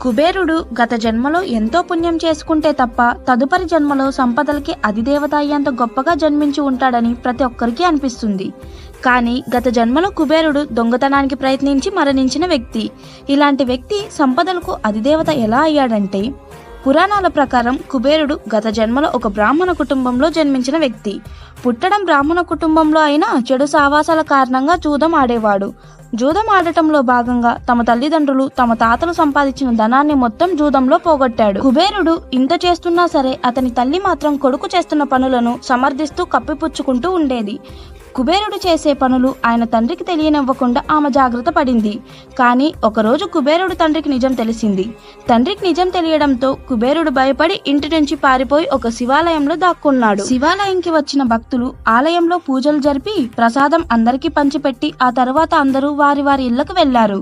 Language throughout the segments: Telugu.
కుబేరుడు గత జన్మలో ఎంతో పుణ్యం చేసుకుంటే తప్ప తదుపరి జన్మలో సంపదలకి అధిదేవత అయ్యేంత గొప్పగా జన్మించి ఉంటాడని ప్రతి ఒక్కరికి అనిపిస్తుంది. కానీ గత జన్మలో కుబేరుడు దొంగతనానికి ప్రయత్నించి మరణించిన వ్యక్తి. ఇలాంటి వ్యక్తి సంపదలకు అధిదేవత ఎలా అయ్యాడంటే పురాణాల ప్రకారం కుబేరుడు గత జన్మలో ఒక బ్రాహ్మణ కుటుంబంలో జన్మించిన వ్యక్తి. పుట్టడం బ్రాహ్మణ కుటుంబంలో అయినా చెడు సావాసాల కారణంగా జూదం ఆడేవాడు. జూదం ఆడటంలో భాగంగా తమ తల్లిదండ్రులు తమ తాతలు సంపాదించిన ధనాన్ని మొత్తం జూదంలో పోగొట్టాడు. కుబేరుడు ఇంత చేస్తున్నా సరే అతని తల్లి మాత్రం కొడుకు చేస్తున్న పనులను సమర్థిస్తూ కప్పిపుచ్చుకుంటూ ఉండేది. కుబేరుడు చేసే పనులు ఆయన తండ్రికి తెలియనివ్వకుండా ఆమె జాగ్రత్త పడింది. కానీ ఒకరోజు కుబేరుడు తండ్రికి నిజం తెలిసింది. తండ్రికి నిజం తెలియడంతో కుబేరుడు భయపడి ఇంటి నుంచి పారిపోయి ఒక శివాలయంలో దాక్కున్నాడు. శివాలయంకి వచ్చిన భక్తులు ఆలయంలో పూజలు జరిపి ప్రసాదం అందరికీ పంచిపెట్టి ఆ తర్వాత అందరూ వారి వారి ఇళ్ళకు వెళ్ళారు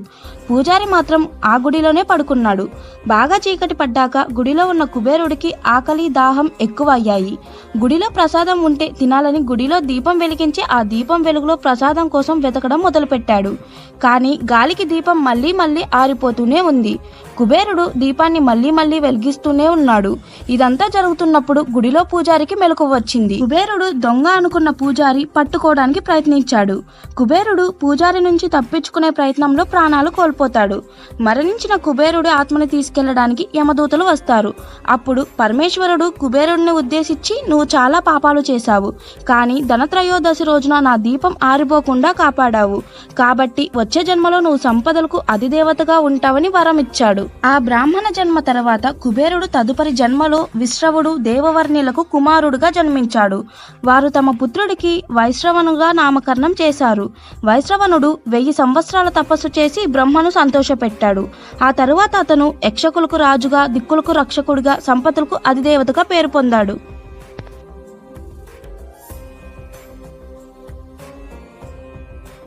పూజారి మాత్రం ఆ గుడిలోనే పడుకున్నాడు. బాగా చీకటి పడ్డాక గుడిలో ఉన్న కుబేరుడికి ఆకలి దాహం ఎక్కువ అయ్యాయి గుడిలో ప్రసాదం ఉంటే తినాలని గుడిలో దీపం వెలిగించి ఆ దీపం వెలుగులో ప్రసాదం కోసం వెతకడం మొదలుపెట్టాడు. కానీ గాలికి దీపం మళ్ళీ మళ్ళీ ఆరిపోతూనే ఉంది. కుబేరుడు దీపాన్ని మళ్ళీ మళ్ళీ వెలిగిస్తూనే ఉన్నాడు. ఇదంతా జరుగుతున్నప్పుడు గుడిలో పూజారికి మెలకు వచ్చింది. కుబేరుడు దొంగ అనుకున్న పూజారి పట్టుకోవడానికి ప్రయత్నించాడు. కుబేరుడు పూజారి నుంచి తప్పించుకునే ప్రయత్నంలో ప్రాణాలు కోల్పోతాడు. మరణించిన కుబేరుడి ఆత్మని తీసుకెళ్ళడానికి యమదూతలు వస్తారు. అప్పుడు పరమేశ్వరుడు కుబేరుడిని ఉద్దేశించి నువ్వు చాలా పాపాలు చేశావు. కానీ ధనత్రయోదశి రోజున నా దీపం ఆరిపోకుండా కాపాడావు. కాబట్టి వచ్చే జన్మలో నువ్వు సంపదలకు అధిదేవతగా ఉంటావని వరం ఇచ్చాడు ఆ బ్రాహ్మణ జన్మ తర్వాత కుబేరుడు తదుపరి జన్మలో విశ్రవుడు దేవవర్ణిలకు కుమారుడుగా జన్మించాడు. వారు తమ పుత్రుడికి వైశ్రవణుగా నామకరణం చేశారు. వైశ్రవణుడు వెయ్యి సంవత్సరాల తపస్సు చేసి బ్రహ్మను సంతోషపెట్టాడు. ఆ తరువాత అతను యక్షకులకు రాజుగా దిక్కులకు రక్షకుడిగా సంపతులకు అధిదేవతగా పేరు పొందాడు.